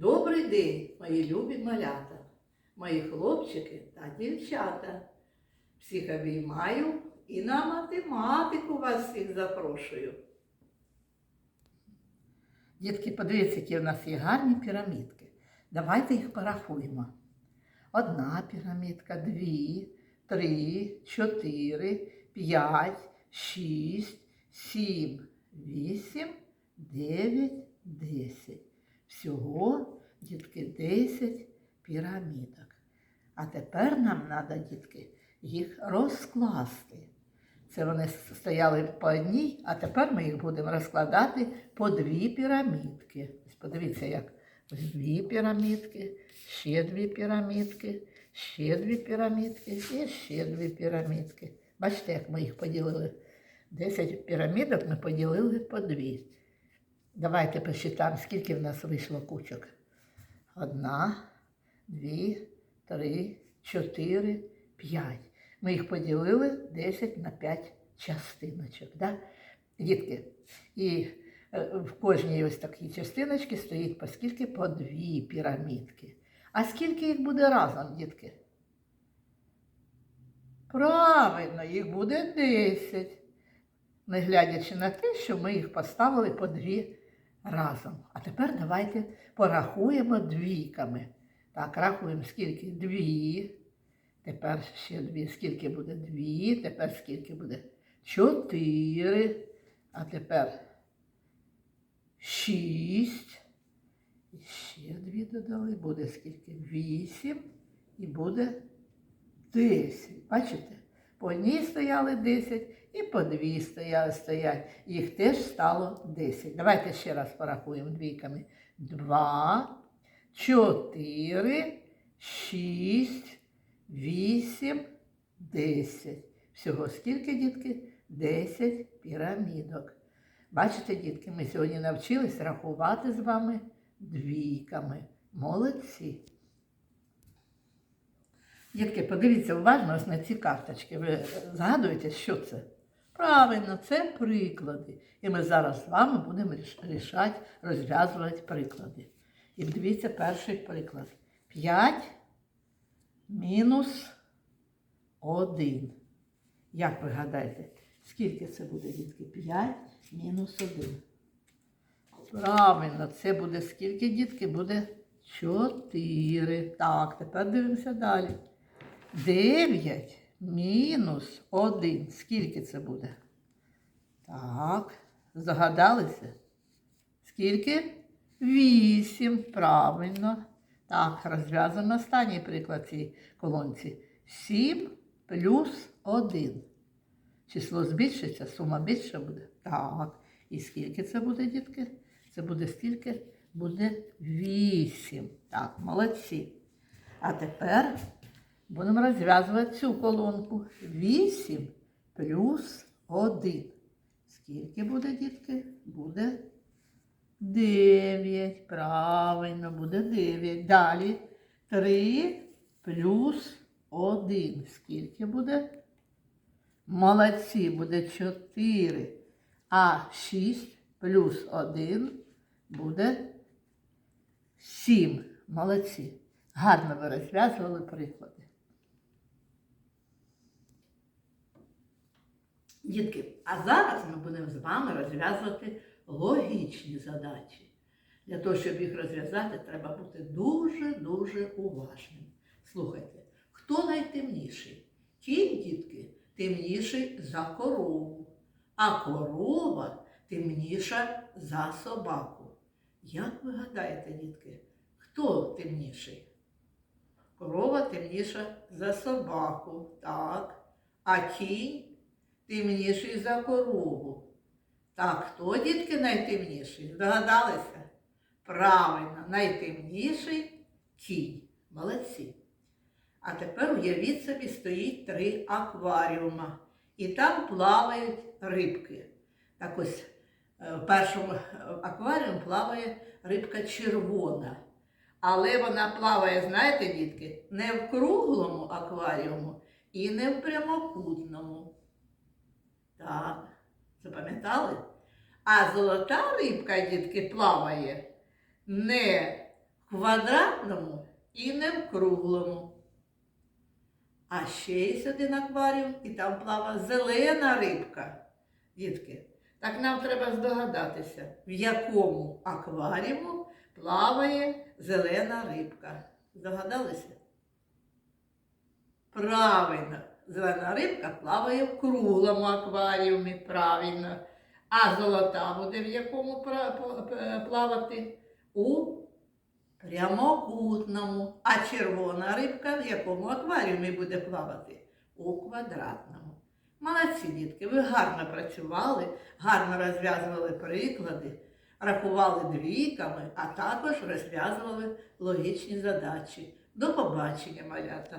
Добрий день, мої любі малята, мої хлопчики та дівчата. Всіх обіймаю і на математику вас всіх запрошую. Дітки, подивіться, які в нас є гарні пірамідки. Давайте їх порахуємо. Одна пірамідка, дві, три, чотири, п'ять, шість, сім, вісім, дев'ять, десять. Всього, дітки, 10 пірамідок. А тепер нам треба, дітки, їх розкласти. Це вони стояли по одній, а тепер ми їх будемо розкладати по дві пірамідки. Подивіться, як дві пірамідки, ще дві пірамідки, ще дві пірамідки і ще дві пірамідки. Бачите, як ми їх поділили. 10 пірамідок ми поділили по дві. Давайте посчитаємо, скільки в нас вийшло кучок. Одна, дві, три, чотири, п'ять. Ми їх поділили 10 на 5 частиночок. Да? Дітки. І е, в кожній ось такій частиночці стоїть по скільки? По дві пірамідки. А скільки їх буде разом, дітки? Правильно, їх буде 10. Не глядячи на те, що ми їх поставили по дві разом. А тепер давайте порахуємо двійками. Так, рахуємо скільки? Дві. Тепер ще дві. Скільки буде дві? Тепер скільки буде? Чотири. А тепер шість. І ще дві додали. Буде скільки? Вісім. І буде десять. Бачите? По одній стояли 10 і по дві стояли, стоять. Їх теж стало 10. Давайте ще раз порахуємо двійками. 2, 4, 6, 8, 10. Всього скільки, дітки? 10 пірамідок. Бачите, дітки, ми сьогодні навчились рахувати з вами двійками. Молодці. Дітки, подивіться уважно ось на ці карточки. Ви згадуєте, що це? Правильно, це приклади. І ми зараз з вами будемо рішати, розв'язувати приклади. І дивіться перший приклад. 5 мінус 1. Як ви гадаєте, скільки це буде, дітки? 5 мінус 1. Правильно, це буде скільки, дітки? Буде 4. Так, тепер дивимося далі. 9 мінус 1. Скільки це буде? Так, загадалися? Скільки? 8. Правильно. Так, розв'язуємо останній приклад цій колонці. 7 плюс 1. Число збільшиться, сума більша буде. Так. І скільки це буде, дітки? Це буде скільки? Буде 8. Так, молодці. А тепер будемо розв'язувати цю колонку. 8 плюс 1. Скільки буде, дітки? Буде 9. Правильно, буде 9. Далі 3 плюс 1. Скільки буде? Молодці, буде 4. А 6 плюс 1 буде 7. Молодці. Гарно ви розв'язували приклади. Дітки, а зараз ми будемо з вами розв'язувати логічні задачі. Для того, щоб їх розв'язати, треба бути дуже-дуже уважним. Слухайте, хто найтемніший? Кінь, дітки, темніший за корову, а корова темніша за собаку. Як ви гадаєте, дітки, хто темніший? Корова темніша за собаку, так. А кінь темніший за корову. Так, хто, дітки, найтемніший? Здогадалися? Правильно, найтемніший кінь. Молодці. А тепер уявіть собі, стоїть три акваріума. І там плавають рибки. Так ось е, в першому акваріумі плаває рибка червона. Але вона плаває, знаєте, дітки, не в круглому акваріуму і не в прямокутному. Так, запам'ятали? А золота рибка, дітки, плаває не в квадратному і не в круглому. А ще є один акваріум, і там плава зелена рибка. Дітки, так нам треба здогадатися, в якому акваріуму плаває зелена рибка. Здогадалися? Правильно, зелена рибка плаває в круглому акваріумі, правильно. А золота буде в якому плавати? У прямокутному. А червона рибка в якому акваріумі буде плавати? У квадратному. Молодці, дітки, ви гарно працювали, гарно розв'язували приклади, рахували двійками, а також розв'язували логічні задачі. До побачення, малята!